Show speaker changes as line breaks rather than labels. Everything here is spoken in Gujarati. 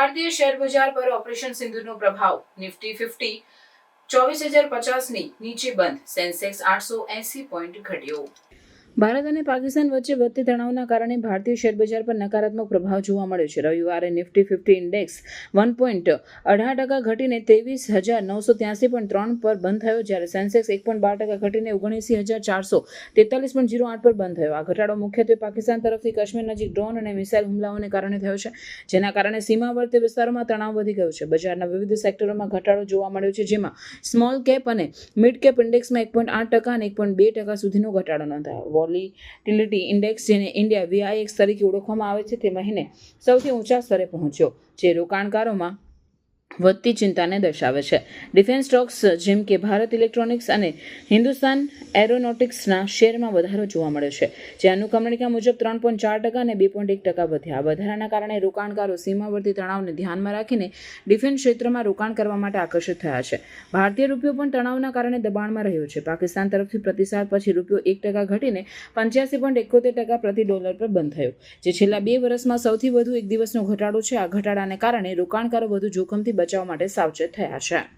ભારતીય શેર બજાર પર ઓપરેશન સિંધુનો પ્રભાવ. નિફ્ટી ફિફ્ટી ચોવીસ હજાર પચાસની નીચે બંધ. સેન્સેક્સ આઠસો એસી પોઈન્ટ ઘટ્યો. ભારત અને પાકિસ્તાન વચ્ચે વધતી તણાવના કારણે ભારતીય શેર બજાર પર નકારાત્મક પ્રભાવ જોવા મળ્યો છે. રવિવારે Nifty fifty index one point અઢાર ટકા ઘટીને ત્રેવીસ હજાર નવસો ત્યાસી પોઈન્ટ ત્રણ પર બંધ થયો જ્યારે સેન્સેક્સ એક પોઈન્ટ બાર ટકા ઘટીને ઓગણીસી હજાર ચારસો તેતાલીસ પોઈન્ટ જીરો આઠ પર બંધ થયો. આ ઘટાડો મુખ્યત્વે પાકિસ્તાન તરફથી કાશ્મીર નજીક ડ્રોન અને મિસાઇલ હુમલાઓને કારણે થયો છે, જેના કારણે સીમાવર્તી વિસ્તારોમાં તણાવ વધી ગયો છે. બજારના વિવિધ સેક્ટરોમાં ઘટાડો જોવા મળ્યો છે, જેમાં સ્મોલ કેપ અને મિડ કેપ ઇન્ડેક્સમાં એક પોઈન્ટ આઠ ટકા અને એક પોઈન્ટ બે ટકા સુધીનો ઘટાડો નોંધાયો. વોલિટિલિટી ઇન્ડેક્સ જેને ઇન્ડિયા વીઆઈએક્સ તરીકે ઓળખવામાં આવે છે, તે મહિને સૌથી ઊંચા સ્તરે પહોંચ્યો, જે રોકાણકારોમાં વધતી ચિંતાને દર્શાવે છે. ડિફેન્સ સ્ટોક્સ, જેમ કે ભારત ઇલેક્ટ્રોનિક્સ અને હિન્દુસ્તાન એરોનોટિક્સના શેરમાં વધારો જોવા મળ્યો છે, જે અનુક્રમણિકા મુજબ ત્રણ પોઈન્ટ ચાર ટકા અને બે પોઈન્ટ એક ટકા વધ્યા. વધારાના કારણે રોકાણકારો સીમાવર્તી તણાવને ધ્યાનમાં રાખીને ડિફેન્સ ક્ષેત્રમાં રોકાણ કરવા માટે આકર્ષિત થયા છે. ભારતીય રૂપિયો પણ તણાવના કારણે દબાણમાં રહ્યો છે. પાકિસ્તાન તરફથી પ્રતિસાદ પછી રૂપિયો એક ટકા ઘટીને પંચ્યાસી પોઈન્ટ એકોતેર ટકા પ્રતિ ડોલર પર બંધ થયો, જે છેલ્લા બે વર્ષમાં સૌથી વધુ એક દિવસનો ઘટાડો છે. આ ઘટાડાને કારણે રોકાણકારો વધુ જોખમથી બચાવ માટે સાવચેત થયા છે.